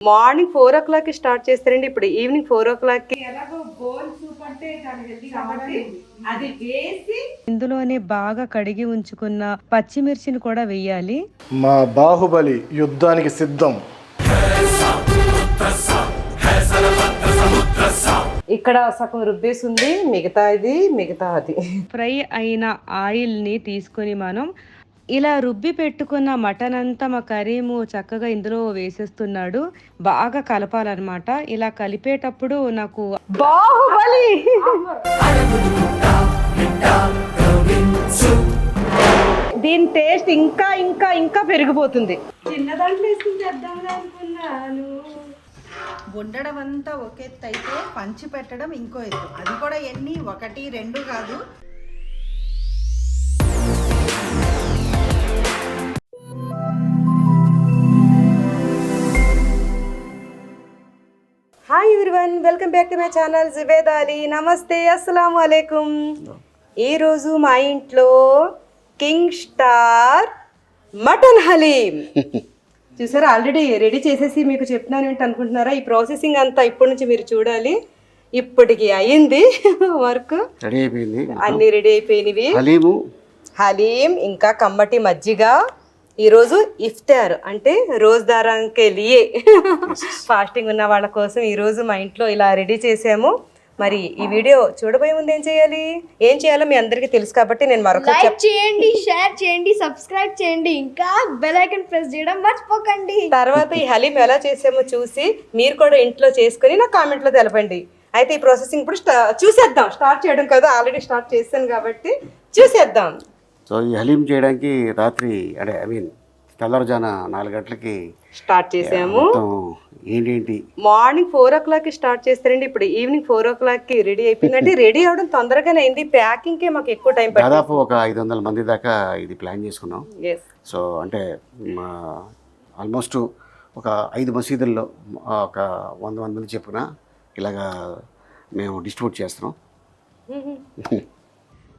Morning four o'clock start చేస్తారండి. ఇప్పుడు evening four ఓ క్లాక్కి అది వేసి ఇందులోనే బాగా కడిగి ఉంచుకున్న పచ్చిమిర్చిని కూడా వెయ్యాలి మా బాహుబలి యుద్ధానికి సిద్ధం. ఇక్కడ సగం రుబ్బేసి ఉంది మిగతా ఇది మిగతా అది ఫ్రై అయిన ఆయిల్ని తీసుకొని మనం ఇలా రుబ్బి పెట్టుకున్న మటన్ అంతా మా కరీము చక్కగా ఇందులో వేసేస్తున్నాడు. బాగా కలపాలన్నమాట. ఇలా కలిపేటప్పుడు నాకు బాహుబలి! దీని టేస్ట్ ఇంకా ఇంకా ఇంకా పెరిగిపోతుంది. వండడం అంతా ఒక ఎత్తు అయితే పంచి పెట్టడం ఇంకో ఎత్తు. అది కూడా ఎన్ని? ఒకటి రెండు కాదు. Everyone welcome back to my channel Zubed Ali నమస్తే అస్సలం అలైకుం ఈరోజు మా ఇంట్లో కింగ్ స్టార్ మటన్ హలీం చూసారా? ఆల్రెడీ రెడీ చేసేసి మీకు చెప్తున్నాను ఏంటి అనుకుంటున్నారా? ఈ ప్రాసెసింగ్ అంతా ఇప్పటి నుంచి మీరు చూడాలి. ఇప్పటికి అయింది వర్క్. రెడీ అయిపోయింది అన్ని రెడీ అయిపోయినవి. హలీము. హలీం ఇంకా కమ్మటి మజ్జిగ. ఈరోజు ఇఫ్తార్ అంటే రోజుదారానికి లియే ఫాస్టింగ్ ఉన్న వాళ్ళ కోసం ఈరోజు మా ఇంట్లో ఇలా రెడీ చేసాము. మరి ఈ వీడియో చూడబోయే ముందు ఏం చేయాలి? ఏం చేయాలో మీ అందరికీ తెలుసు కాబట్టి నేను మరొక లైక్ చేయండి షేర్ చేయండి సబ్స్క్రైబ్ చేయండి ఇంకా బెల్ ఐకాన్ ప్రెస్ చేయడం మర్చిపోకండి. తర్వాత ఈ హలీం ఎలా చేసామో చూసి మీరు కూడా ఇంట్లో చేసుకుని నా కామెంట్లో తెలపండి. అయితే ఈ ప్రాసెసింగ్ ఇప్పుడు చూసేద్దాం. స్టార్ట్ చేయడం కదా ఆల్రెడీ స్టార్ట్ చేశాను కాబట్టి చూసేద్దాం. సో ఈ హలీం చేయడానికి రాత్రి అంటే ఐ మీన్ తెల్లవారుజాన నాలుగు గంటలకి స్టార్ట్ చేసాము. ఏంటేంటి? Morning four o'clock start చేస్తారండి. ఇప్పుడు ఈవినింగ్ ఫోర్ ఓ క్లాక్కి రెడీ అయిపోయిందంటే రెడీ అవడం తొందరగానే అయింది. ప్యాకింగ్ కే మాకు ఎక్కువ టైం దాదాపు ఒక ఐదు వందల మంది దాకా ఇది ప్లాన్ చేసుకున్నాం. సో అంటే ఆల్మోస్ట్ ఒక ఐదు మసీదుల్లో ఒక వంద వంద మంది చెప్పున ఇలాగా మేము డిస్ట్రిబ్యూట్ చేస్తున్నాం.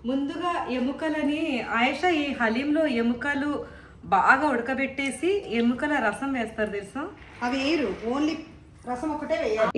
ముందుగా ఎముకలని ఆయేషా ఈ హలీంలో ఎముకలు బాగా ఉడకబెట్టేసి ఎముకల రసం వేస్తారు తెలుసా? అవి వేయరు ఓన్లీ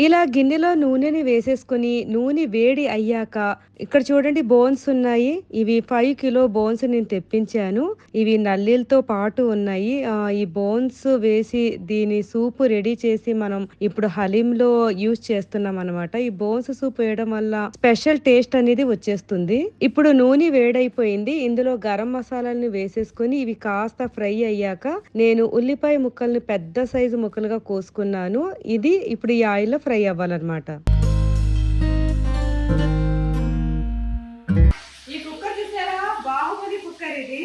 ఇలా గిన్నెలో నూనెని వేసేసుకుని నూనె వేడి అయ్యాక ఇక్కడ చూడండి బోన్స్ ఉన్నాయి. ఇవి ఫైవ్ కిలో బోన్స్ నేను తెప్పించాను. ఇవి నల్లీలతో పాటు ఉన్నాయి. ఈ బోన్స్ వేసి దీని సూప్ రెడీ చేసి మనం ఇప్పుడు హలీంలో యూజ్ చేస్తున్నాం అనమాట ఈ బోన్స్ సూప్ వేయడం వల్ల స్పెషల్ టేస్ట్ అనేది వచ్చేస్తుంది. ఇప్పుడు నూనె వేడైపోయింది. ఇందులో గరం మసాలాలను వేసేసుకొని ఇవి కాస్త ఫ్రై అయ్యాక నేను ఉల్లిపాయ ముక్కల్ని పెద్ద సైజు ముక్కలుగా కోసుకున్నాను. ఇది ఇప్పుడు ఈ ఆయిల్లో ఫ్రై అవ్వాలన్నమాట. ఈ కుక్కర్ చూసారా? బాహుబలి కుక్కర్ ఇది.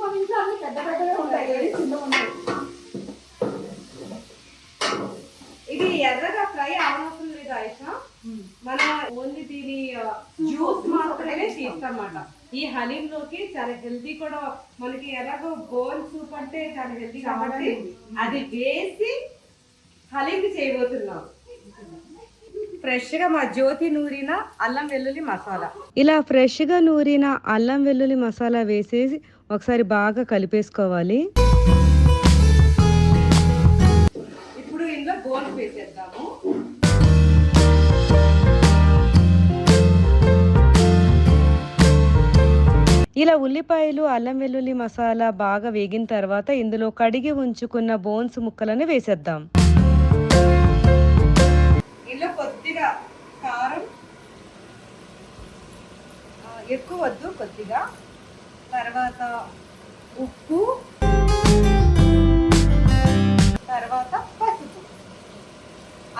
మన ఇంట్లో అన్ని పెద్ద పెద్దగా ఉంటాయి. ఉంటాయి ఇది ఎర్రగా ఫ్రై అవనవసరం లేదు ఆయిషా. మనం ఓన్లీ దీని జ్యూస్ మాత్రమే తీస్తామన్నమాట. ఈ హలీం లోకి చాలా హెల్తీ కూడా మనకి ఎలాగో బోల్ సూప్ అంటే చాలా హెల్తీ కాబట్టి అది వేసి హలీం చేయబోతున్నాం. ఫ్రెష్గా మా జ్యోతి నూరిన అల్లం వెల్లుల్లి మసాలా. ఇలా ఫ్రెష్గా నూరిన అల్లం వెల్లుల్లి మసాలా వేసేసి ఒకసారి బాగా కలిపేసుకోవాలి. ఇప్పుడు ఇందులో బోన్స్ వేసేద్దాము. ఇలా ఉల్లిపాయలు అల్లం వెల్లుల్లి మసాలా బాగా వేగిన తర్వాత ఇందులో కడిగి ఉంచుకున్న బోన్స్ ముక్కలను వేసేద్దాం. ఎక్కువ వద్దు కొద్దిగా. తర్వాత ఉప్పు. తర్వాత పసుపు.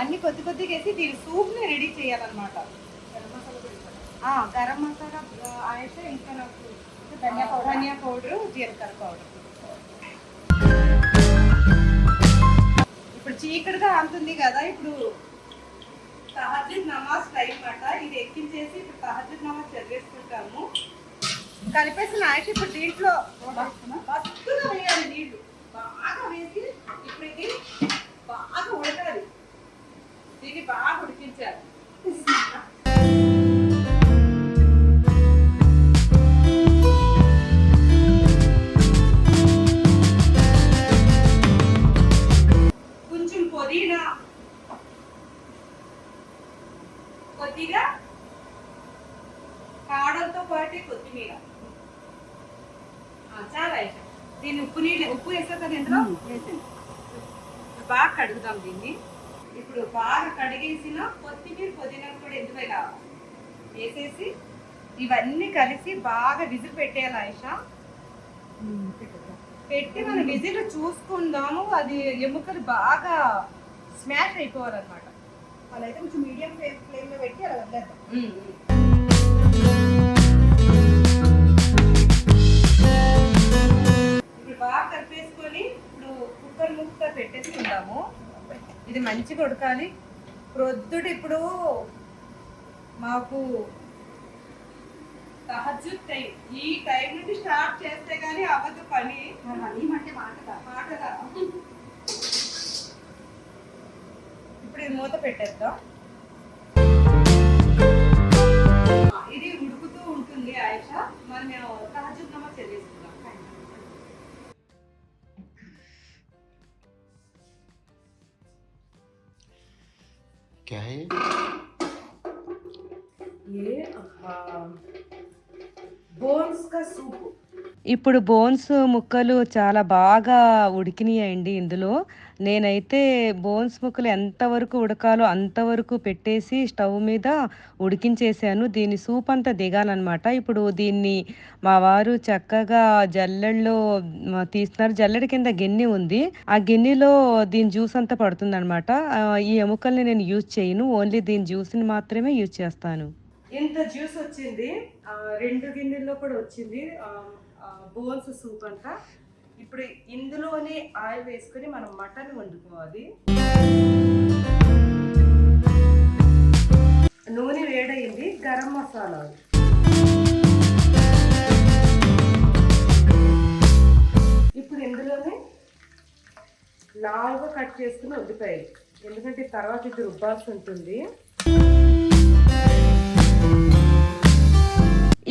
అన్ని కొద్ది కొద్దిగా వేసి దీని సూప్ని రెడీ చేయాలన్నమాట. గరం మసాలా అయితే ఇంకా నాకు ధనియా పౌడర్. ధనియా పౌడర్ జీలకర్ర పౌడర్. ఇప్పుడు చీకటిగా అంతుంది కదా ఇప్పుడు తహజుద్ నమాజ్ టైం మాట ఇది ఎక్కించేసి ఇప్పుడు తహజుద్ నమాజ్ చదివేసుకుంటాము కలిపేసిన ఆయిష ఇప్పుడు దీంట్లో మస్తుగా వేయాలి నీళ్ళు. బాగా వేసి ఇప్పుడు ఇది బాగా ఉడకాలి. దీన్ని బాగా ఉడికించాలి. దీన్ని ఉప్పు నీళ్ళు ఉప్పు వేసా కదా ఇందులో? బాగా కడుగుదాం దీన్ని. ఇప్పుడు బాగా కడిగేసిన కొత్తిమీర పుదీనా కూడా ఎందుకు ఇలా వేసేసి ఇవన్నీ కలిసి బాగా విజిల్ పెట్టేయాలి ఆయిషా? పెట్టి మనం విజిల్ చూసుకుందాము. అది ఎముకలు బాగా స్మాష్ అయిపోవాలన్నమాట. అలా అయితే కొంచెం మీడియం ఫ్లేమ్ ఫ్లేమ్లో పెట్టి అలా వదిలేద్దాం. ఇప్పుడు బాగా కలిపేసుకొని ఇప్పుడు కుక్కర్ ముక్క పెట్టేసుకుందాము ఇది మంచిగా ఉడకాలి. ప్రొద్దుట ఇప్పుడు మాకు తహజుద్ టైం ఈ టైం నుండి స్టార్ట్ చేస్తే గానీ అవ్వదు పని. ఏమంటే మాట మాటగా ఇప్పుడు ఇది మూత పెట్టేద్దాం. क्या है ये బోన్స్ కా సూప్ ఇప్పుడు బోన్స్ ముక్కలు చాలా బాగా ఉడికినాయండి ఇందులో నేనైతే బోన్స్ ముక్కలు ఎంతవరకు ఉడకాలో అంతవరకు పెట్టేసి స్టవ్ మీద ఉడికించేసాను. దీని సూప్ అంతా దిగాలన్నమాట. ఇప్పుడు దీన్ని మా వారు చక్కగా జల్లెడలో తీస్తున్నారు. జల్లెడ కింద గిన్నె ఉంది. ఆ గిన్నెలో దీని జ్యూస్ అంతా పడుతుంది అనమాట ఈ ఎముకల్ని నేను యూజ్ చేయను. ఓన్లీ దీని జ్యూస్ని మాత్రమే యూజ్ చేస్తాను. ఇంత జ్యూస్ వచ్చింది. రెండు గిన్నెల్లో కూడా వచ్చింది. బోన్స్ సూప్ అంట ఇప్పుడు ఇందులోనే ఆయిల్ వేసుకొని మనం మటన్ వండుకోవాలి. నూనె వేడయింది గరం మసాలా. ఇప్పుడు ఇందులోనే లావుగా కట్ చేసుకుని ఉల్లిపాయలు. ఎందుకంటే తర్వాత ఇది రుబ్బాల్సి ఉంటుంది.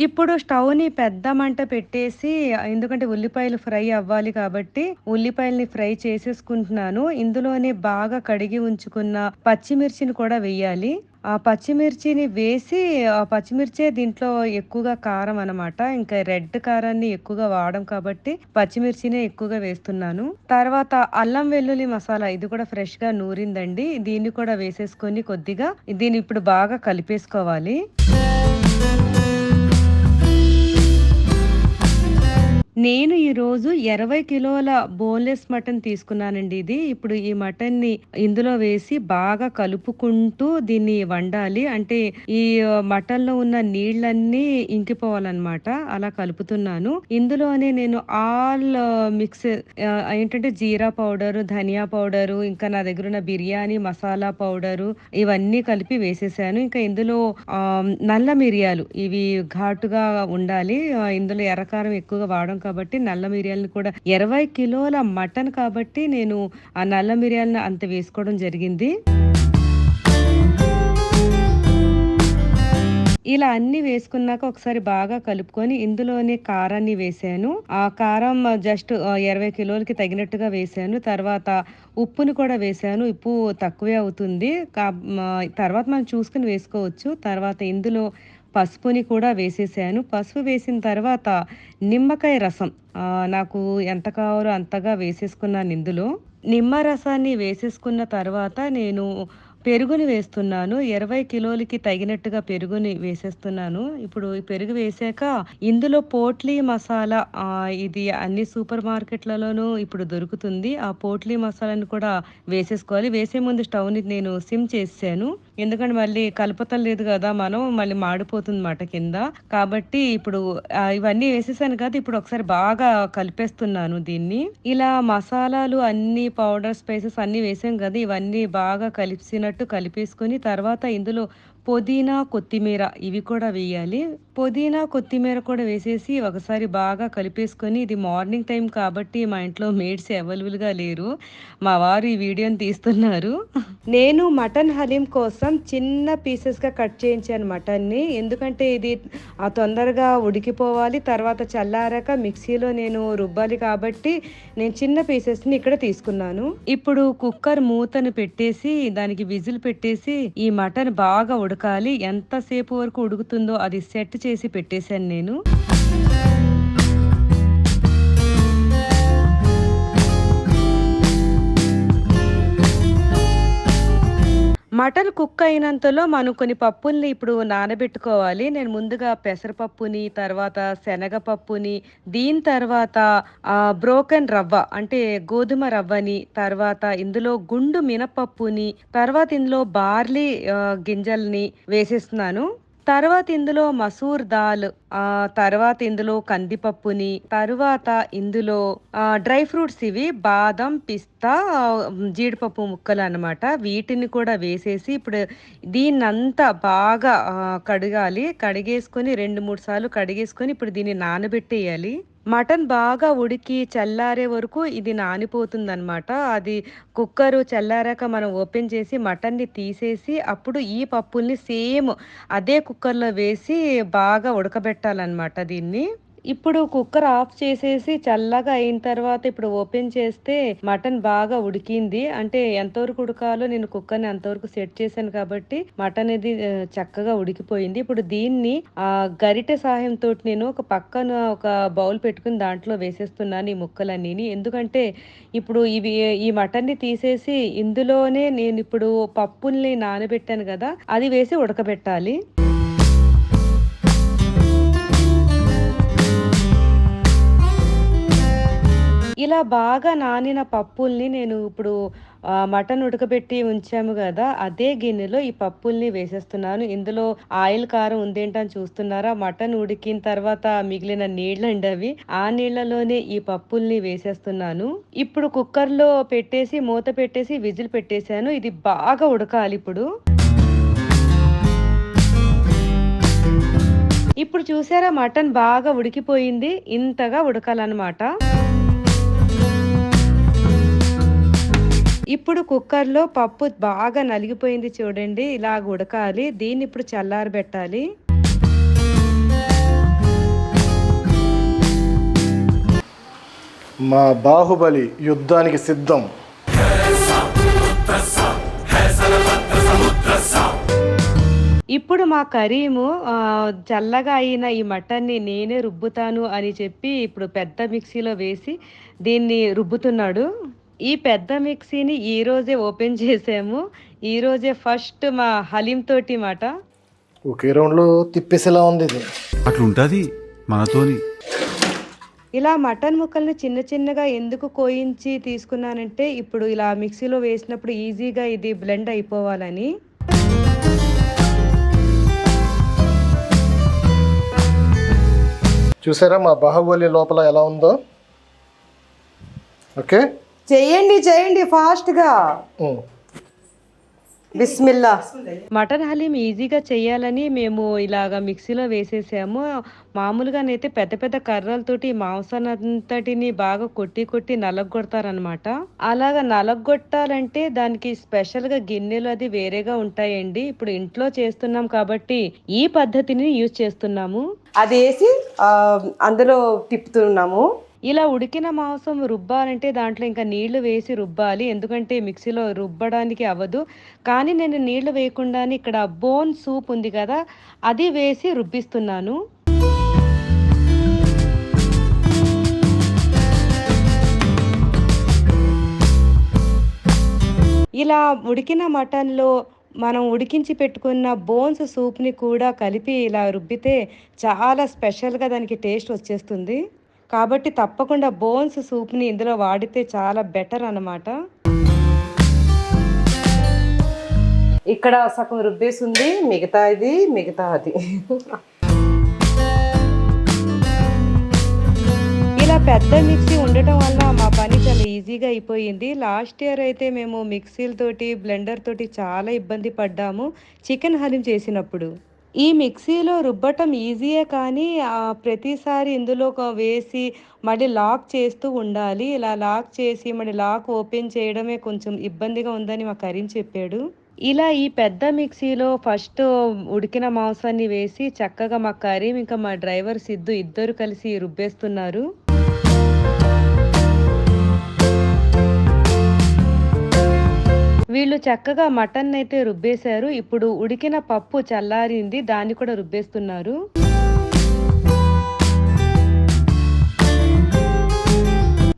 ఇప్పుడు స్టవ్ని పెద్ద మంట పెట్టేసి ఎందుకంటే ఉల్లిపాయలు ఫ్రై అవ్వాలి కాబట్టి ఉల్లిపాయల్ని ఫ్రై చేసేసుకుంటున్నాను. ఇందులోనే బాగా కడిగి ఉంచుకున్న పచ్చిమిర్చిని కూడా వేయాలి. ఆ పచ్చిమిర్చిని వేసి ఆ పచ్చిమిర్చే దీంట్లో ఎక్కువగా కారం అనమాట ఇంకా రెడ్ కారాన్ని ఎక్కువగా వాడడం కాబట్టి పచ్చిమిర్చినే ఎక్కువగా వేస్తున్నాను. తర్వాత అల్లం వెల్లుల్లి మసాలా ఇది కూడా ఫ్రెష్గా నూరిందండి. దీన్ని కూడా వేసేసుకొని కొద్దిగా దీన్ని ఇప్పుడు బాగా కలిపేసుకోవాలి. నేను ఈరోజు ఇరవై కిలోల బోన్లెస్ మటన్ తీసుకున్నానండి ఇది. ఇప్పుడు ఈ మటన్ని ఇందులో వేసి బాగా కలుపుకుంటూ దీన్ని వండాలి. అంటే ఈ మటన్లో ఉన్న నీళ్ళన్నీ ఇంకిపోవాలన్నమాట. అలా కలుపుతున్నాను. ఇందులోనే నేను ఆల్ మిక్స్ ఏంటంటే జీరా పౌడర్ ధనియా పౌడరు ఇంకా నా దగ్గర ఉన్న బిర్యానీ మసాలా పౌడరు ఇవన్నీ కలిపి వేసేసాను. ఇంకా ఇందులో నల్ల మిరియాలు ఇవి ఘాటుగా ఉండాలి. ఇందులో ఎర్రకారం ఎక్కువగా వాడడం కాబట్టి నల్ల మిరియాలను కూడా. ఇరవై కిలోల మటన్ కాబట్టి నేను ఆ నల్ల మిరియాలను అంత వేసుకోవడం జరిగింది. ఇలా అన్ని వేసుకున్నాక ఒకసారి బాగా కలుపుకొని ఇందులోనే కారాన్ని వేసాను. ఆ కారం జస్ట్ ఇరవై కిలోలకి తగినట్టుగా వేసాను. తర్వాత ఉప్పుని కూడా వేసాను. ఉప్పు తక్కువే అవుతుంది. తర్వాత మనం చూసుకుని వేసుకోవచ్చు. తర్వాత ఇందులో పసుపుని కూడా వేసేసాను. పసుపు వేసిన తర్వాత నిమ్మకాయ రసం. నాకు ఎంత కావాలో అంతగా వేసేసుకున్నాను ఇందులో. నిమ్మ రసాన్ని వేసేసుకున్న తర్వాత నేను పెరుగుని వేస్తున్నాను. ఇరవై కిలోలకి తగినట్టుగా పెరుగుని వేసేస్తున్నాను. ఇప్పుడు ఈ పెరుగు వేసాక ఇందులో పోట్లీ మసాలా ఇది అన్ని సూపర్ మార్కెట్లలోనూ ఇప్పుడు దొరుకుతుంది. ఆ పోట్లీ మసాలాని కూడా వేసేసుకోవాలి. వేసే ముందు స్టవ్ని నేను సిమ్ చేసాను ఎందుకంటే మళ్ళీ కలుపుతం లేదు కదా మనం మళ్ళీ మాడిపోతుంది మాట కింద. కాబట్టి ఇప్పుడు ఇవన్నీ వేసేసాను కదా ఇప్పుడు ఒకసారి బాగా కలిపేస్తున్నాను దీన్ని. ఇలా మసాలాలు అన్ని పౌడర్ స్పైసెస్ అన్ని వేసాం కదా ఇవన్నీ బాగా కలిపినట్టు కలిపేసుకొని తర్వాత ఇందులో పుదీనా కొత్తిమీర ఇవి కూడా వేయాలి. పుదీనా కొత్తిమీర కూడా వేసేసి ఒకసారి బాగా కలిపేసుకొని ఇది మార్నింగ్ టైం కాబట్టి మా ఇంట్లో మేడ్స్ అవైలబుల్గా లేరు. మా వారు ఈ వీడియోని తీస్తున్నారు. నేను మటన్ హలీం కోసం చిన్న పీసెస్గా కట్ చేయించాను మటన్ని. ఎందుకంటే ఇది ఆ తొందరగా ఉడికిపోవాలి. తర్వాత చల్లారాక మిక్సీలో నేను రుబ్బాలి కాబట్టి నేను చిన్న పీసెస్ని ఇక్కడ తీసుకున్నాను. ఇప్పుడు కుక్కర్ మూతను పెట్టేసి దానికి విజిల్ పెట్టేసి ఈ మటన్ బాగా ఉడకాలి. ఎంతసేపు వరకు ఉడుకుతుందో అది సెట్ చేసి పెట్టేశాను నేను. మటన్ కుక్ అయినంతలో మనం కొన్ని పప్పుల్ని ఇప్పుడు నానబెట్టుకోవాలి. నేను ముందుగా పెసరపప్పుని తర్వాత శనగపప్పుని దీని తర్వాత బ్రోకన్ రవ్వ అంటే గోధుమ రవ్వని తర్వాత ఇందులో గుండు మినపప్పుని తర్వాత ఇందులో బార్లీ గింజల్ని వేసేస్తున్నాను. తర్వాత ఇందులో మసూర్ దాల్ ఆ తర్వాత ఇందులో కందిపప్పుని తర్వాత ఇందులో డ్రై ఫ్రూట్స్ ఇవి బాదం పిస్తా జీడిపప్పు ముక్కలు అనమాట వీటిని కూడా వేసేసి ఇప్పుడు దీన్నంతా బాగా కడగాలి. కడిగేసుకొని రెండు మూడు సార్లు కడిగేసుకొని ఇప్పుడు దీన్ని నానబెట్టేయాలి. మటన్ బాగా ఉడికి చల్లారే వరకు ఇది నానిపోతుందనమాట అది కుక్కరు చల్లారాక మనం ఓపెన్ చేసి మటన్ని తీసేసి అప్పుడు ఈ పప్పుల్ని సేమ్ అదే కుక్కర్లో వేసి బాగా ఉడకబెట్టాలన్నమాట దీన్ని. ఇప్పుడు కుక్కర్ ఆఫ్ చేసేసి చల్లగా అయిన తర్వాత ఇప్పుడు ఓపెన్ చేస్తే మటన్ బాగా ఉడికింది. అంటే ఎంతవరకు ఉడకాలో నేను కుక్కర్ని అంతవరకు సెట్ చేశాను కాబట్టి మటన్ అనేది చక్కగా ఉడికిపోయింది. ఇప్పుడు దీన్ని ఆ గరిటె సహాయంతో నేను ఒక పక్కన ఒక బౌల్ పెట్టుకుని దాంట్లో వేసేస్తున్నాను ఈ ముక్కలన్నీ ఎందుకంటే ఇప్పుడు ఇవి ఈ మటన్ని తీసేసి ఇందులోనే నేను ఇప్పుడు పప్పుల్ని నానబెట్టాను కదా అది వేసి ఉడకబెట్టాలి. ఇలా బాగా నానిన పప్పుల్ని నేను ఇప్పుడు మటన్ ఉడకబెట్టి ఉంచాము కదా అదే గిన్నెలో ఈ పప్పుల్ని వేసేస్తున్నాను. ఇందులో ఆయిల్ కారం ఉందేంటని చూస్తున్నారా? మటన్ ఉడికిన తర్వాత మిగిలిన నీళ్ళండి అవి ఆ నీళ్ళలోనే ఈ పప్పుల్ని వేసేస్తున్నాను. ఇప్పుడు కుక్కర్లో పెట్టేసి మూత పెట్టేసి విజిల్ పెట్టేశాను. ఇది బాగా ఉడకాలి ఇప్పుడు. ఇప్పుడు చూసారా మటన్ బాగా ఉడికిపోయింది. ఇంతగా ఉడకాలన్నమాట. ఇప్పుడు కుక్కర్లో పప్పు బాగా నలిగిపోయింది చూడండి ఇలా ఉడకాలి. దీన్ని ఇప్పుడు చల్లారబెట్టాలి. మా బాహుబలి యుద్ధానికి సిద్ధం. ఇప్పుడు మా కరీము చల్లగా అయిన ఈ మటన్ని నేనే రుబ్బుతాను అని చెప్పి ఇప్పుడు పెద్ద మిక్సీలో వేసి దీన్ని రుబ్బుతున్నాడు. ఈ పెద్ద మిక్సీని ఈ రోజే ఓపెన్ చేసాము. ఈ రోజే ఫస్ట్ మా హలీం తోటి మాట. ఒకే రౌండ్లో తిప్పేసేలా ఉంది ఇది. అట్లుంటది మనతోని. ఇలా మటన్ ముక్కల్ని చిన్న చిన్నగా ఎందుకు కోయించి తీసుకున్నానంటే ఇప్పుడు ఇలా మిక్సీలో వేసినప్పుడు ఈజీగా ఇది బ్లెండ్ అయిపోవాలని. చూసారా మా బాహుబలి లోపల ఎలా ఉందో? ఓకే? చేయండి చేయండి ఫాస్ట్గా ఉమ్. బిస్మిల్లా. మటన్ హలీం ఈజీగా చేయాలని మేము ఇలాగ మిక్సీలో వేసేసాము. మామూలుగానైతే పెద్ద పెద్ద కర్రలతోటి మాంసాన్నంతటిని బాగా కొట్టి కొట్టి నలగొడతారనమాట అలాగా నలగొట్టాలంటే దానికి స్పెషల్గా గిన్నెలు అది వేరేగా ఉంటాయండి. ఇప్పుడు ఇంట్లో చేస్తున్నాం కాబట్టి ఈ పద్ధతిని యూజ్ చేస్తున్నాము. అది వేసి అందులో తిప్పుతున్నాము. ఇలా ఉడికిన మాంసం రుబ్బాలంటే దాంట్లో ఇంకా నీళ్ళు వేసి రుబ్బాలి. ఎందుకంటే మిక్సీలో రుబ్బడానికి అవ్వదు. కానీ నేను నీళ్ళు వేయకుండానే ఇక్కడ బోన్ సూప్ ఉంది కదా అది వేసి రుబ్బిస్తున్నాను. ఇలా ఉడికిన మటన్లో మనం ఉడికించి పెట్టుకున్న బోన్స్ సూప్ని కూడా కలిపి ఇలా రుబ్బితే చాలా స్పెషల్గా దానికి టేస్ట్ వచ్చేస్తుంది. కాబట్టి తప్పకుండా బోన్స్ సూప్ని ఇందులో వాడితే చాలా బెటర్ అన్నమాట. ఇక్కడ సగం రుబ్బేసి ఉంది మిగతా ఇది మిగతా అది. ఇలా పెద్ద మిక్సీ ఉండటం వల్ల మా పని చాలా ఈజీగా అయిపోయింది. లాస్ట్ ఇయర్ అయితే మేము మిక్సీలతోటి బ్లెండర్ తోటి చాలా ఇబ్బంది పడ్డాము. చికెన్ హలీం చేసినప్పుడు. ఈ మిక్సీలో రుబ్బటం ఈజీయే కానీ ప్రతిసారి ఇందులో ఒక వేసి మళ్ళీ లాక్ చేస్తూ ఉండాలి. ఇలా లాక్ చేసి మళ్ళీ లాక్ ఓపెన్ చేయడమే కొంచెం ఇబ్బందిగా ఉందని మా కరీం చెప్పాడు. ఇలా ఈ పెద్ద మిక్సీలో ఫస్ట్ ఉడికిన మాంసాన్ని వేసి చక్కగా మా కరీం ఇంకా మా డ్రైవర్ సిద్ధు ఇద్దరు కలిసి రుబ్బేస్తున్నారు. వీళ్ళు చక్కగా మటన్ అయితే రుబ్బేశారు. ఇప్పుడు ఉడికిన పప్పు చల్లారింది. దాన్ని కూడా రుబ్బేస్తున్నారు.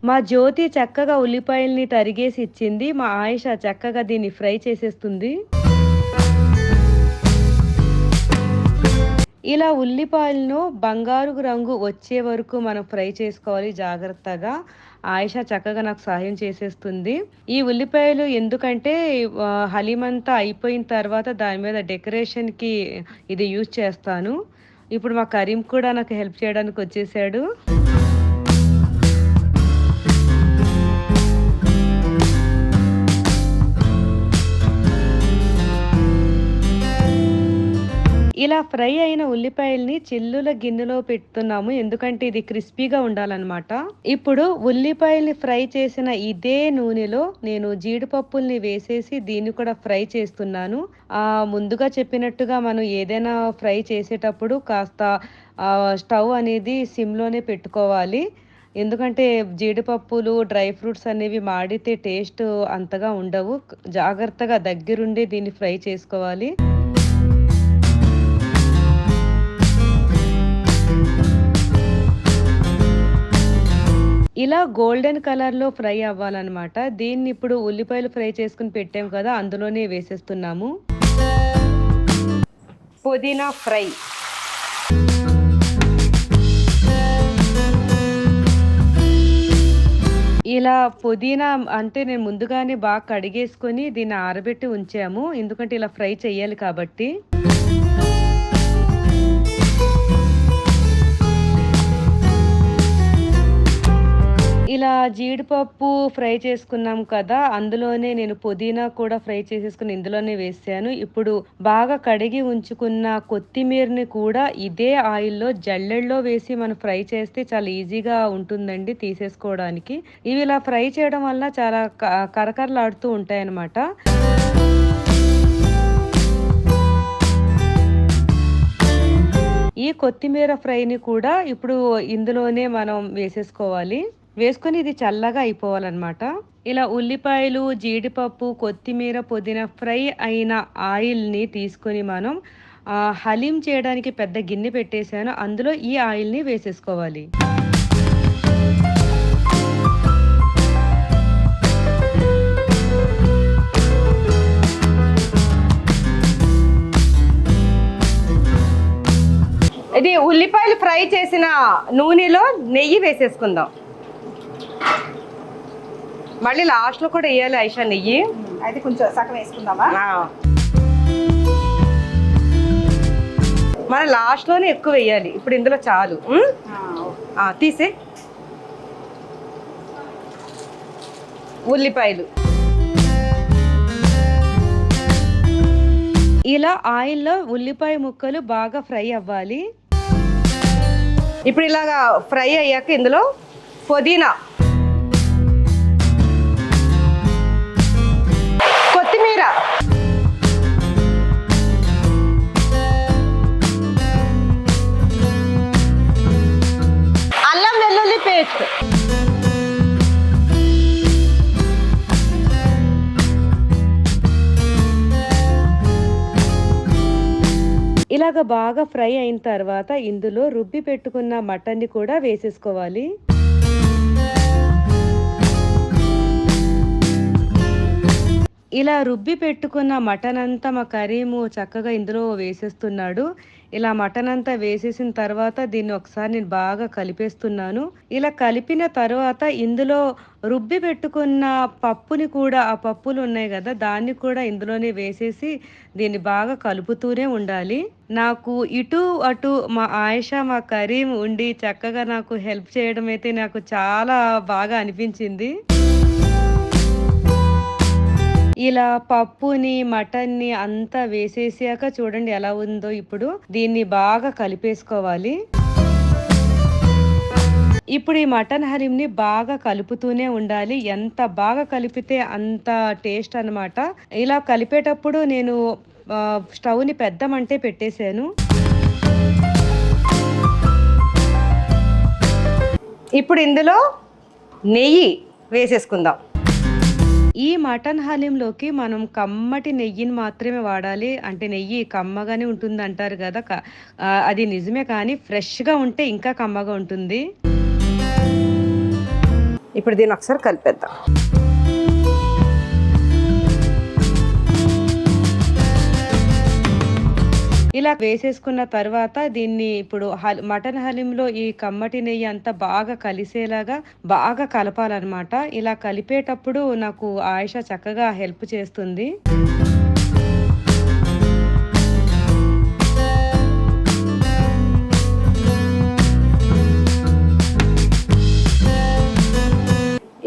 మా జ్యోతి చక్కగా ఉల్లిపాయల్ని తరిగేసి ఇచ్చింది. మా ఆయుష చక్కగా దీన్ని ఫ్రై చేసేస్తుంది. ఇలా ఉల్లిపాయలను బంగారు రంగు వచ్చే వరకు మనం ఫ్రై చేసుకోవాలి జాగ్రత్తగా. ఆయిషా చక్కగా నాకు సహాయం చేసేస్తుంది. ఈ ఉల్లిపాయలు ఎందుకంటే హలీమంతా అయిపోయిన తర్వాత దాని మీద డెకరేషన్కి ఇది యూజ్ చేస్తాను. ఇప్పుడు మా కరీం కూడా నాకు హెల్ప్ చేయడానికి వచ్చేసాడు. ఇలా ఫ్రై అయిన ఉల్లిపాయల్ని చిల్లుల గిన్నెలో పెడుతున్నాము ఎందుకంటే ఇది క్రిస్పీగా ఉండాలన్నమాట. ఇప్పుడు ఉల్లిపాయల్ని ఫ్రై చేసిన ఇదే నూనెలో నేను జీడిపప్పుల్ని వేసేసి దీన్ని కూడా ఫ్రై చేస్తున్నాను. ఆ ముందుగా చెప్పినట్టుగా మనం ఏదైనా ఫ్రై చేసేటప్పుడు కాస్త స్టవ్ అనేది సిమ్లోనే పెట్టుకోవాలి. ఎందుకంటే జీడిపప్పులు డ్రై ఫ్రూట్స్ అనేవి మాడితే టేస్ట్ అంతగా ఉండవు. జాగ్రత్తగా దగ్గరుండి దీన్ని ఫ్రై చేసుకోవాలి. ఇలా గోల్డెన్ కలర్లో ఫ్రై అవ్వాలన్నమాట. దీన్ని ఇప్పుడు ఉల్లిపాయలు ఫ్రై చేసుకుని పెట్టాం కదా అందులోనే వేసేస్తున్నాము. పుదీనా ఫ్రై. ఇలా పుదీనా అంటే నేను ముందుగానే బాగా కడిగేసుకొని దీన్ని ఆరబెట్టి ఉంచాము. ఎందుకంటే ఇలా ఫ్రై చేయాలి కాబట్టి. ఇలా జీడిపప్పు ఫ్రై చేసుకున్నాం కదా అందులోనే నేను పుదీనా కూడా ఫ్రై చేసేసుకుని ఇందులోనే వేసాను. ఇప్పుడు బాగా కడిగి ఉంచుకున్న కొత్తిమీరని కూడా ఇదే ఆయిల్లో జల్లెడలో వేసి మనం ఫ్రై చేస్తే చాలా ఈజీగా ఉంటుందండి తీసేసుకోవడానికి. ఇవి ఇలా ఫ్రై చేయడం వల్ల చాలా క- కరకరలాడుతూ ఉంటాయి అన్నమాట ఈ కొత్తిమీర ఫ్రైని కూడా ఇప్పుడు ఇందులోనే మనం వేసేసుకోవాలి. వేసుకొని ఇది చల్లగా అయిపోవాలన్నమాట. ఇలా ఉల్లిపాయలు జీడిపప్పు కొత్తిమీర పుదీనా ఫ్రై అయిన ఆయిల్ని తీసుకొని మనం హలీం చేయడానికి పెద్ద గిన్నె పెట్టేశాను. అందులో ఈ ఆయిల్ని వేసేసుకోవాలి. ఇది ఉల్లిపాయలు ఫ్రై చేసిన నూనెలో నెయ్యి వేసేసుకుందాం. మళ్ళీ లాస్ట్లో కూడా వేయాలి ఐషా నెయ్యి. అయితే కొంచెం సగం వేసుకుందామా. మన లాస్ట్లోనే ఎక్కువ వేయాలి. ఇప్పుడు ఇందులో చాలు. తీసే. ఉల్లిపాయలు. ఇలా ఆయిల్లో ఉల్లిపాయ ముక్కలు బాగా ఫ్రై అవ్వాలి. ఇప్పుడు ఇలాగా ఫ్రై అయ్యాక ఇందులో పుదీనా. ఇలాగ బాగా ఫ్రై అయిన తర్వాత ఇందులో రుబ్బి పెట్టుకున్న మటన్ని కూడా వేసేసుకోవాలి. ఇలా రుబ్బి పెట్టుకున్న మటన్ అంతా మా కరీము చక్కగా ఇందులో వేసేస్తున్నాడు. ఇలా మటన్ అంతా వేసేసిన తర్వాత దీన్ని ఒకసారి నేను బాగా కలిపేస్తున్నాను. ఇలా కలిపిన తర్వాత ఇందులో రుబ్బి పెట్టుకున్న పప్పుని కూడా ఆ పప్పులు ఉన్నాయి కదా దాన్ని కూడా ఇందులోనే వేసేసి దీన్ని బాగా కలుపుతూనే ఉండాలి. నాకు ఇటు అటు మా ఆయిషా మా కరీం ఉండి చక్కగా నాకు హెల్ప్ చేయడం అయితే నాకు చాలా బాగా అనిపించింది. ఇలా పప్పుని మటన్ని అంతా వేసేసాక చూడండి ఎలా ఉందో ఇప్పుడు. దీన్ని బాగా కలిపేసుకోవాలి. ఇప్పుడు ఈ మటన్ హలీంని బాగా కలుపుతూనే ఉండాలి. ఎంత బాగా కలిపితే అంత టేస్ట్ అనమాట ఇలా కలిపేటప్పుడు నేను స్టవ్ని పెద్ద మంటే పెట్టేశాను. ఇప్పుడు ఇందులో నెయ్యి వేసేసుకుందాం. ఈ మటన్ హలీంలోకి మనం కమ్మటి నెయ్యిని మాత్రమే వాడాలి. అంటే నెయ్యి కమ్మగానే ఉంటుంది అంటారు కదా క- అది నిజమే కానీ ఫ్రెష్గా ఉంటే ఇంకా కమ్మగా ఉంటుంది. ఇప్పుడు దీన్ని ఒకసారి కలిపేద్దాం. ఇలా వేసేసుకున్న తర్వాత దీన్ని ఇప్పుడు మటన్ హలీంలో ఈ కమ్మటి నెయ్యి అంతా బాగా కలిసేలాగా బాగా కలపాలన్నమాట. ఇలా కలిపేటప్పుడు నాకు ఆయుష చక్కగా హెల్ప్ చేస్తుంది.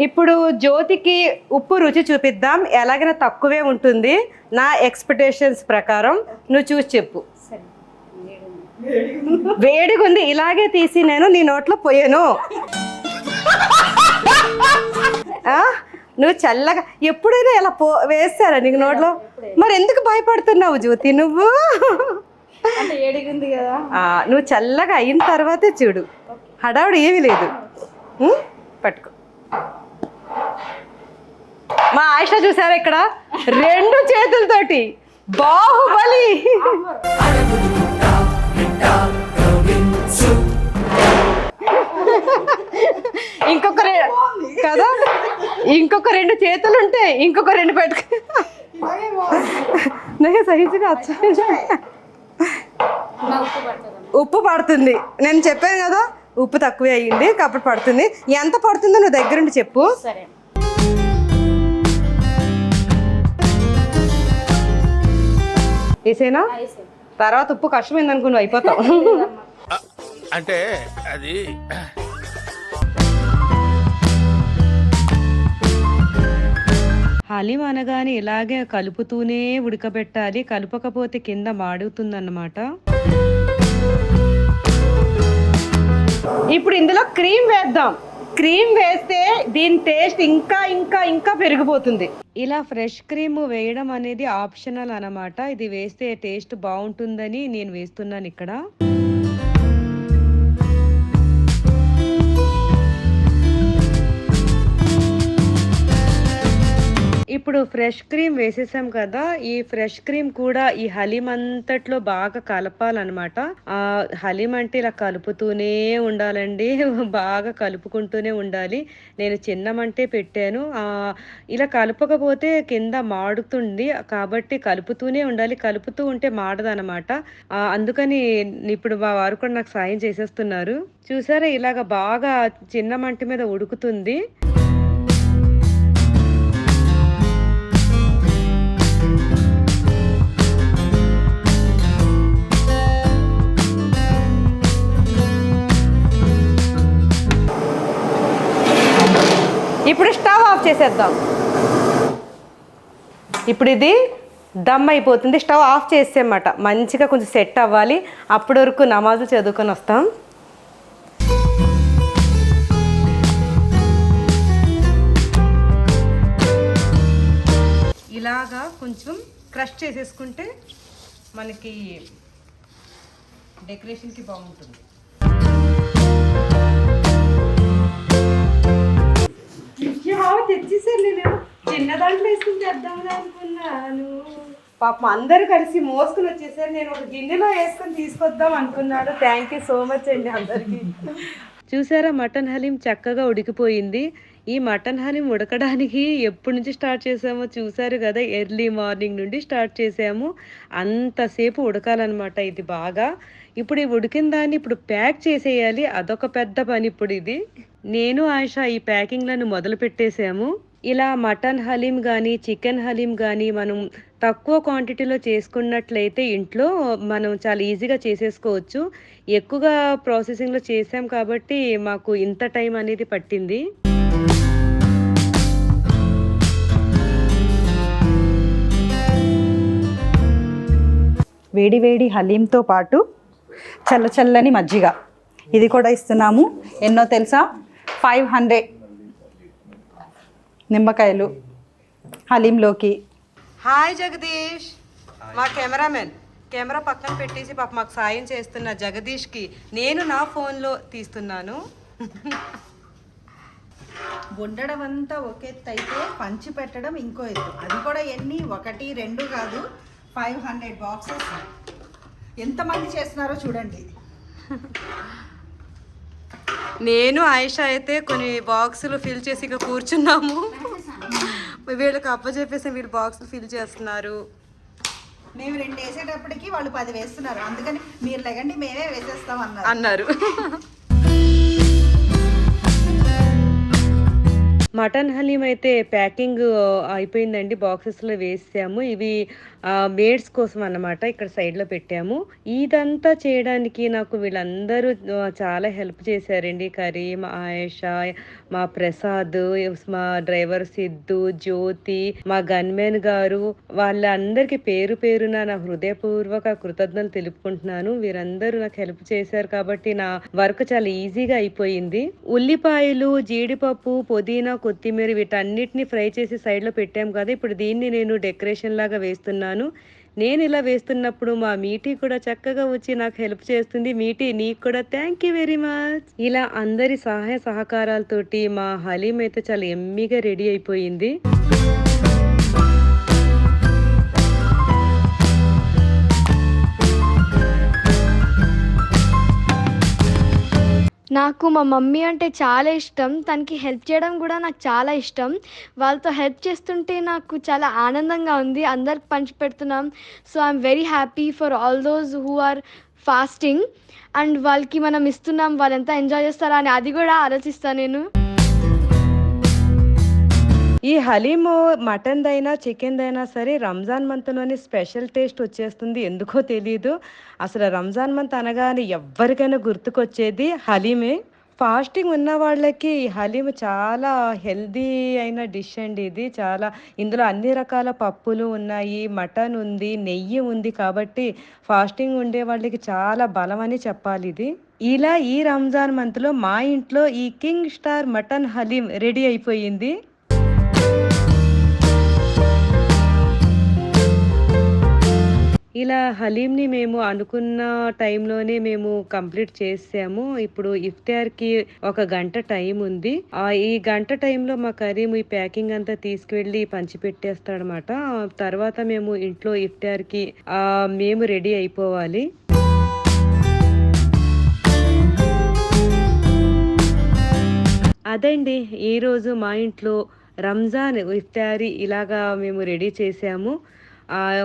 ఇప్పుడు జ్యోతికి ఉప్పు రుచి చూపిద్దాం. ఎలాగైనా తక్కువే ఉంటుంది. నా ఎక్స్పెక్టేషన్స్ ప్రకారం నువ్వు చూసి చెప్పు. వేడిగా ఉంది ఇలాగే తీసి నేను నీ నోట్లో పోయాను? నువ్వు చల్లగా ఎప్పుడైనా ఇలా పో వేస్తారా నీకు నోట్లో? మరి ఎందుకు భయపడుతున్నావు జ్యోతి నువ్వు? నువ్వు చల్లగా అయిన తర్వాతే చూడు. హడావుడు ఏమీ లేదు? పట్టుకో. మా ఆయిష చూసారా ఇక్కడ? రెండు చేతులతోటి. బాహుబలి. ఇంకొక రె- కదా? ఇంకొక రెండు చేతులు ఉంటాయి ఇంకొక రెండు పెట్టుకో సహించుగా ఉప్పు పడుతుంది. నేను చెప్పాను కదా ఉప్పు తక్కువే అయ్యింది కాబట్టి పడుతుంది. ఎంత పడుతుందో నువ్వు దగ్గరుండి చెప్పు. సరే. వేసేనా తర్వాత ఉప్పు కష్టమైంది అనుకుని నువ్వు అయిపోతావు. అంటే అది హలీం అనగానే ఇలాగే కలుపుతూనే ఉడకబెట్టాలి. కలపకపోతే కింద మాడుతుందన్నమాట. ఇప్పుడు ఇందులో క్రీమ్ వేద్దాం. క్రీమ్ వేస్తే దీని టేస్ట్ ఇంకా ఇంకా ఇంకా పెరిగిపోతుంది. ఇలా ఫ్రెష్ క్రీమ్ వేయడం అనేది ఆప్షనల్ అన్నమాట. ఇది వేస్తే టేస్ట్ బాగుంటుందని నేను వేస్తున్నాను ఇక్కడ. ఇప్పుడు ఫ్రెష్ క్రీమ్ వేసేసాం కదా ఈ ఫ్రెష్ క్రీమ్ కూడా ఈ హలీం అంతట్లో బాగా కలపాలన్నమాట. ఆ హలీం అంటే ఇలా కలుపుతూనే ఉండాలండి బాగా కలుపుకుంటూనే ఉండాలి. నేను చిన్నమంటే పెట్టాను. ఇలా కలపకపోతే కింద మాడుతుంది కాబట్టి కలుపుతూనే ఉండాలి. కలుపుతూ ఉంటే మాడదనమాట అందుకని ఇప్పుడు మా వారు కూడా నాకు సాయం చేసేస్తున్నారు. చూసారా ఇలాగ బాగా చిన్న మంట మీద ఉడుకుతుంది. చేసేద్దాం. ఇప్పుడు ఇది దమ్ అయిపోతుంది. స్టవ్ ఆఫ్ చేసేయమాట. మంచిగా కొంచెం సెట్ అవ్వాలి. అప్పటి వరకు నమాజ్ చదువుకొని వస్తాం. ఇలాగా కొంచెం క్రష్ చేసేసుకుంటే మనకి డెకరేషన్కి బాగుంటుంది. తెచ్చేసాను నేను చిన్న దాంట్లో వేసుకుని తెద్దామని అనుకున్నాను. పాపం అందరూ కలిసి మోసుకుని వచ్చేసారు. నేను ఒక గిన్నెలో వేసుకొని తీసుకొద్దాం అనుకున్నాడు. థ్యాంక్ యూ సో మచ్ అండి అందరికీ. చూసారా మటన్ హలీం చక్కగా ఉడికిపోయింది. ఈ మటన్ హలీం ఉడకడానికి ఎప్పటి నుంచి స్టార్ట్ చేసామో చూసారు కదా. ఎర్లీ మార్నింగ్ నుండి స్టార్ట్ చేసాము. అంతసేపు ఉడకాలన్నమాట ఇది బాగా. ఇప్పుడు ఈ ఉడికిన దాన్ని ఇప్పుడు ప్యాక్ చేసేయాలి. అదొక పెద్ద పని ఇప్పుడు ఇది. నేను ఆయిషా ఈ ప్యాకింగ్లను మొదలు పెట్టేసాము ఇలా మటన్ హలీం కానీ చికెన్ హలీం కానీ మనం తక్కువ క్వాంటిటీలో చేసుకున్నట్లయితే ఇంట్లో మనం చాలా ఈజీగా చేసేసుకోవచ్చు. ఎక్కువగా ప్రాసెసింగ్లో చేసాం కాబట్టి మాకు ఇంత టైం అనేది పట్టింది. వేడి వేడి హలీంతో పాటు చల్ల చల్లని మజ్జిగ. ఇది కూడా ఇస్తున్నాము. ఎన్నో తెలుసా? ఫైవ్ హండ్రెడ్ నిమ్మకాయలు హలీంలోకి. హాయ్ జగదీష్. మా కెమెరామెన్. కెమెరా పక్కన పెట్టేసి పాప మాకు సాయం చేస్తున్న జగదీష్కి నేను నా ఫోన్లో తీస్తున్నాను. వండడం అంతా ఒక ఎత్తు అయితే పంచి పెట్టడం ఇంకో ఎత్తు. అది కూడా ఎన్ని? ఒకటి రెండు కాదు. Five hundred boxes. ఎంతమంది చేస్తున్నారో చూడండి. నేను ఆయిషా అయితే కొన్ని బాక్సులు ఫిల్ చేసి ఇక కూర్చున్నాము. వీళ్ళకి అప్పచెప్పేసి వీళ్ళు బాక్సులు ఫిల్ చేస్తున్నారు. మేము రెండు వేసేటప్పటికి వాళ్ళు పది వేస్తున్నారు. అందుకని మీరు లెగండి మేమే వేసేస్తాం అన్నారు. అన్నారు. మటన్ హలీం అయితే ప్యాకింగ్ అయిపోయిందండి. బాక్సెస్లో వేసాము. ఇవి మేడ్స్ కోసం అన్నమాట ఇక్కడ సైడ్లో పెట్టాము. ఇదంతా చేయడానికి నాకు వీళ్ళందరూ చాలా హెల్ప్ చేశారండి. కరీం ఆయేషా మా ప్రసాద్ మా డ్రైవర్ సిద్ధు జ్యోతి మా గన్మెన్ గారు వాళ్ళందరికీ పేరు పేరున నా హృదయపూర్వక కృతజ్ఞతలు తెలుపుకుంటున్నాను. వీరందరూ నాకు హెల్ప్ చేశారు కాబట్టి నా వర్క్ చాలా ఈజీగా అయిపోయింది. ఉల్లిపాయలు జీడిపప్పు పుదీనా కొత్తిమీర వీటన్నిటిని ఫ్రై చేసి సైడ్లో పెట్టాం కదా ఇప్పుడు దీన్ని నేను డెకరేషన్ లాగా వేస్తున్నాను. నేను ఇలా వేస్తున్నప్పుడు మా మీటీ కూడా చక్కగా వచ్చి నాకు హెల్ప్ చేస్తుంది. మీటీ నీకు కూడా థ్యాంక్ యూ వెరీ మచ్. ఇలా అందరి సహాయ సహకారాలతోటి మా హలీం అయితే చాలా ఎమ్మిగా రెడీ అయిపోయింది. నాకు మా మమ్మీ అంటే చాలా ఇష్టం. తనకి హెల్ప్ చేయడం కూడా నాకు చాలా ఇష్టం. వాళ్ళతో హెల్ప్ చేస్తుంటే నాకు చాలా ఆనందంగా ఉంది. అందరికి పంచిపెడుతున్నాం so I'm very happy for all those who are fasting and వాళ్ళకి మనం ఇస్తున్నాం. వాళ్ళు ఎంత ఎంజాయ్ చేస్తారా అని అది కూడా ఆలోచిస్తాను నేను. ఈ హలీము మటన్ దైనా చికెన్ దైనా సరే రంజాన్ మంత్లోనే స్పెషల్ టేస్ట్ వచ్చేస్తుంది. ఎందుకో తెలియదు అసలు రంజాన్ మంత్ అనగానే ఎవరికైనా గుర్తుకొచ్చేది హలీమే. ఫాస్టింగ్ ఉన్న వాళ్ళకి ఈ హలీం చాలా హెల్దీ అయిన డిష్ అండి ఇది. చాలా ఇందులో అన్ని రకాల పప్పులు ఉన్నాయి మటన్ ఉంది నెయ్యి ఉంది కాబట్టి ఫాస్టింగ్ ఉండే వాళ్ళకి చాలా బలం అని చెప్పాలి ఇది. ఇలా ఈ రంజాన్ మంత్లో మా ఇంట్లో ఈ king star mutton haleem ready అయిపోయింది. ఇలా హలీంని మేము అనుకున్న టైంలోనే మేము కంప్లీట్ చేసాము. ఇప్పుడు ఇఫ్తార్కి ఒక గంట టైం ఉంది. ఆ ఈ గంట టైంలో మా కరీం ఈ ప్యాకింగ్ అంతా తీసుకువెళ్ళి పంచిపెట్టేస్తాడనమాట తర్వాత మేము ఇంట్లో ఇఫ్తార్కి మేము రెడీ అయిపోవాలి. అదండి ఈరోజు మా ఇంట్లో రంజాన్ ఇఫ్తారీ ఇలాగా మేము రెడీ చేసాము.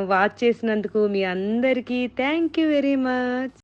వాచ్ చేసినందుకు మీ అందరికీ థ్యాంక్ యూ వెరీ మచ్